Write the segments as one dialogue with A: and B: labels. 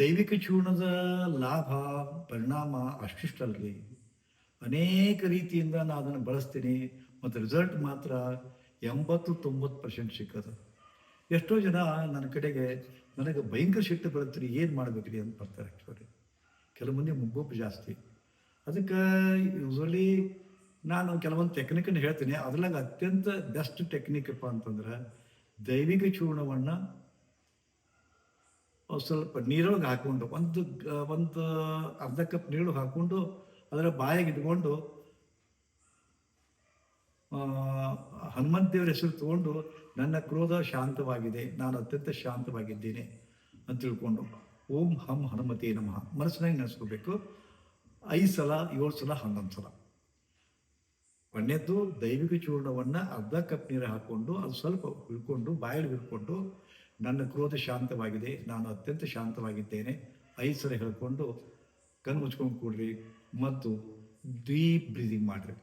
A: ದೈವಿಕ ಚೂರ್ಣದ ಲಾಭ, ಪರಿಣಾಮ ಅಷ್ಟಿಷ್ಟಲ್ರಿ. ಅನೇಕ ರೀತಿಯಿಂದ ನಾನು ಅದನ್ನು ಬಳಸ್ತೀನಿ. ಮತ್ತು ರಿಸಲ್ಟ್ ಮಾತ್ರ ಎಂಬತ್ತು ತೊಂಬತ್ತು ಪರ್ಸೆಂಟ್ ಸಿಕ್ಕದ. ಎಷ್ಟೋ ಜನ ನನ್ನ ಕಡೆಗೆ, ನನಗೆ ಭಯಂಕರ ಸಿಟ್ಟು ಬರುತ್ತೀರಿ ಏನು ಮಾಡಬೇಕ್ರಿ? ಅಂತ ಬರ್ತಾರೆ ಆ್ಯಕ್ಚುಲಿ ಕೆಲವು ಮಂದಿ ಮುಗ್ಗೋಪು ಜಾಸ್ತಿ. ಅದಕ್ಕೆ ಯೂಸ್ವಲಿ ನಾನು ಕೆಲವೊಂದು ಟೆಕ್ನಿಕನ್ನು ಹೇಳ್ತೀನಿ. ಅದ್ರಾಗ ಅತ್ಯಂತ ಬೆಸ್ಟ್ ಟೆಕ್ನಿಕ್ ಅಪ್ಪ ಅಂತಂದ್ರೆ ದೈವಿಕ ಚೂರ್ಣವನ್ನು ಸ್ವಲ್ಪ ನೀರೊಳಗೆ ಹಾಕ್ಕೊಂಡು ಒಂದು ಒಂದು ಅರ್ಧ ಕಪ್ ನೀರು ಹಾಕ್ಕೊಂಡು ಅದರ ಬಾಯಿಗೆ ಇಟ್ಕೊಂಡು ಹನುಮಂತ ದೇವರ ಹೆಸರು ತಗೊಂಡು ನನ್ನ ಕ್ರೋಧ ಶಾಂತವಾಗಿದೆ, ನಾನು ಅತ್ಯಂತ ಶಾಂತವಾಗಿದ್ದೇನೆ ಅಂತ ತಿಳ್ಕೊಂಡು, ಓಂ ಹಂ ಹನುಮತಿ ನಮಃ. ಮನಸ್ಸಿನಾಗ ನೆನೆಸ್ಕೋಬೇಕು. ಐದು ಸಲ, ಏಳು ಸಲ, ಹನ್ನೊಂದು ಸಲ. ಒಂದನೇದ್ದು ದೈವಿಕ ಚೂರ್ಣವನ್ನು ಅರ್ಧ ಕಪ್ ನೀರು ಹಾಕ್ಕೊಂಡು ಅದು ಸ್ವಲ್ಪ ಹಿಡ್ಕೊಂಡು ಬಾಯಲ್ಲಿ ಹಿಡ್ಕೊಂಡು ನನ್ನ ಕ್ರೋಧ ಶಾಂತವಾಗಿದೆ, ನಾನು ಅತ್ಯಂತ ಶಾಂತವಾಗಿದ್ದೇನೆ. ಐದು ಸಲ ಹೇಳ್ಕೊಂಡು ಕಣ್ಣು ಮುಚ್ಕೊಂಡು ಕೂಡ್ರಿ ಮತ್ತು ಡೀಪ್ ಬ್ರೀದಿಂಗ್ ಮಾಡಿರಿ.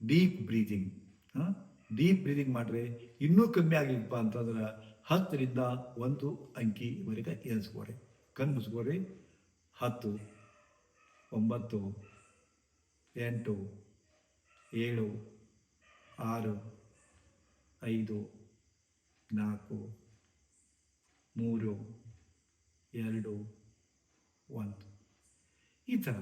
A: ಡೀಪ್ ಬ್ರೀದಿಂಗ್ ಡೀಪ್ ಬ್ರೀದಿಂಗ್ ಮಾಡ್ರಿ. ಇನ್ನೂ ಕಮ್ಮಿ ಆಗಲಿಪ್ಪ ಅಂತಂದ್ರೆ ಹತ್ತರಿಂದ ಒಂದು ಅಂಕಿವರೆಗೆ ಎನಿಸ್ಕೊಡ್ರಿ ಕಣ್ಣು ಮುಚ್ಕೊಡ್ರಿ ಹತ್ತು, ಒಂಬತ್ತು, ಎಂಟು, ಏಳು, ಆರು, ಐದು ನಾಲ್ಕು, ಮೂರು, ಎರಡು, ಒಂದು. ಈ ಥರ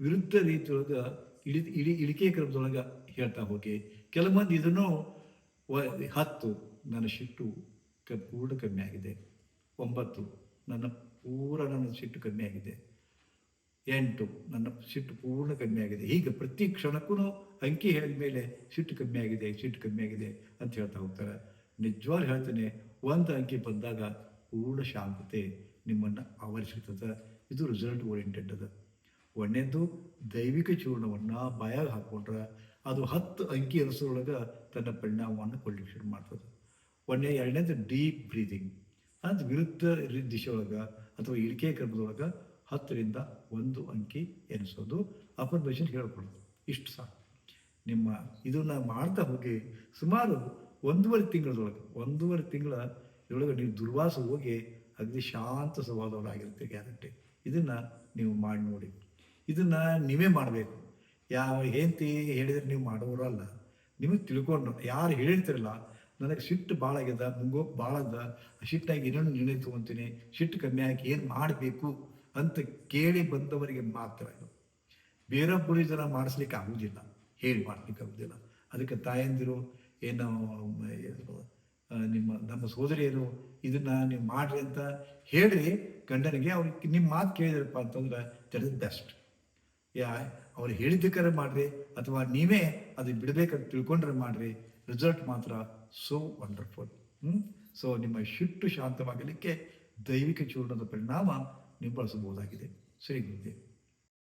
A: ವಿರುದ್ಧ ರೀತಿಯೊಳಗೆ ಇಳಿ ಇಳಿ, ಇಳಿಕೆ ಕ್ರಮದೊಳಗೆ ಹೇಳ್ತಾ ಹೋಗಿ. ಕೆಲವು ಮಂದಿ ಇದನ್ನು ಹತ್ತು, ನನ್ನ ಸಿಟ್ಟು ಕ ಪೂರ್ಣ ಕಮ್ಮಿ ಆಗಿದೆ. ಒಂಬತ್ತು, ನನ್ನ ಪೂರ ನನ್ನ ಸಿಟ್ಟು ಕಮ್ಮಿ ಆಗಿದೆ. ಎಂಟು, ನನ್ನ ಸಿಟ್ಟು ಪೂರ್ಣ ಕಮ್ಮಿ ಆಗಿದೆ. ಹೀಗೆ ಪ್ರತಿ ಕ್ಷಣಕ್ಕೂ ಅಂಕಿ ಹೇಳಿದ ಮೇಲೆ ಸಿಟ್ಟು ಕಮ್ಮಿ ಆಗಿದೆ ಸಿಟ್ಟು ಕಮ್ಮಿ ಆಗಿದೆ ಅಂತ ಹೇಳ್ತಾ ಹೋಗ್ತಾರೆ. ನಿಜವಾಗ್ಲೂ ಹೇಳ್ತೇನೆ, ಒಂದು ಅಂಕಿ ಬಂದಾಗ ಪೂರ್ಣ ಶಾಂತತೆ ನಿಮ್ಮನ್ನು ಆವರಿಸುತ್ತದೆ. ಇದು ರಿಸಲ್ಟ್ ಓರಿಯೆಂಟೆಡ್ ಅದ. ಒಂದನೇದು ದೈವಿಕ ಚೂರ್ಣವನ್ನು ಬಾಯಾಗ ಹಾಕ್ಕೊಂಡ್ರೆ ಅದು ಹತ್ತು ಅಂಕಿ ಅನಿಸೋದ್ರೊಳಗೆ ತನ್ನ ಪರಿಣಾಮವನ್ನು ಶುರು ಮಾಡ್ತದೆ. ಒಂದನೇ ಎರಡನೇದು ಡೀಪ್ ಬ್ರೀದಿಂಗ್ ಅಂತ ವಿರುದ್ಧ ದಿಶೆಯೊಳಗೆ ಅಥವಾ ಇಳಿಕೆ ಕ್ರಮದೊಳಗೆ ಹತ್ತರಿಂದ ಒಂದು ಅಂಕಿ ಎನಿಸೋದು. ಅಫರ್ಮೇಷನ್ ಹೇಳ್ಕೊಡೋದು. ಇಷ್ಟು ಸಾಕು. ನಿಮ್ಮ ಇದನ್ನು ಮಾಡ್ತಾ ಹೋಗಿ ಸುಮಾರು ಒಂದೂವರೆ ತಿಂಗಳದೊಳಗೆ, ಒಂದೂವರೆ ತಿಂಗಳ ಇದರೊಳಗೆ ನೀವು ದುರ್ವಾಸ ಹೋಗಿ ಅಗ್ನಿ ಶಾಂತ ಸ್ವಭಾವದವರಾಗಿರುತ್ತೆ ಗ್ಯಾರಂಟಿ. ಇದನ್ನು ನೀವು ಮಾಡಿ ನೋಡಿ. ಇದನ್ನು ನೀವೇ ಮಾಡಬೇಕು. ಯಾವ ಹೆಂಡತಿ ಹೇಳಿದ್ರೆ ನೀವು ಮಾಡೋರು ಅಲ್ಲ. ನಿಮಗೆ ತಿಳ್ಕೊಂಡು, ಯಾರು ಹೇಳಿರ್ತಿರಲ್ಲ, ನನಗೆ ಸಿಟ್ಟು ಭಾಳ ಆಗ್ಯದ ಮುಂಗೋಪ್ ಭಾಳ ಅದ ಸಿಟ್ಟಾಗಿ ಏನೇನು ನಿರ್ಣಯ ತೊಗೊತೀನಿ, ಸಿಟ್ಟು ಕಮ್ಮಿ ಆಗಿ ಏನು ಮಾಡಬೇಕು ಅಂತ ಕೇಳಿ ಬಂದವರಿಗೆ ಮಾತ್ರ ಇದು. ಬೇರೊಬ್ಬರು ಜನ ಮಾಡಿಸ್ಲಿಕ್ಕೆ ಆಗುವುದಿಲ್ಲ ಹೇಳಿ ಮಾಡ್ಲಿಕ್ಕೆ ಆಗುವುದಿಲ್ಲ ಅದಕ್ಕೆ ತಾಯಂದಿರು ಏನು ನಿಮ್ಮ, ನಮ್ಮ ಸೋದರಿಯರು ಇದನ್ನ ನೀವು ಮಾಡ್ರಿ ಅಂತ ಹೇಳ್ರಿ. ಗಂಡನಿಗೆ ಅವ್ರಿಗೆ ನಿಮ್ಮ ಮಾತು ಕೇಳಿದ್ರಪ್ಪ ಅಂತಂದ್ರೆ ದಟ್ ಬೆಸ್ಟ್ ಯಾ, ಅವ್ರು ಹೇಳಿದ್ದಕ್ಕಾರ ಮಾಡ್ರಿ, ಅಥವಾ ನೀವೇ ಅದು ಬಿಡಬೇಕಂತ ತಿಳ್ಕೊಂಡ್ರೆ ಮಾಡ್ರಿ. ರಿಸಲ್ಟ್ ಮಾತ್ರ ಸೋ ವಂಡರ್ಫುಲ್ ಹ್ಞೂ ಸೊ ನಿಮ್ಮ ಶಿಟ್ಟು ಶಾಂತವಾಗಲಿಕ್ಕೆ ದೈವಿಕ ಚೂರ್ಣದ ಪರಿಣಾಮ ನೀವು ಬಳಸಬಹುದಾಗಿದೆ ಸರಿ ಗುರುದೇವ್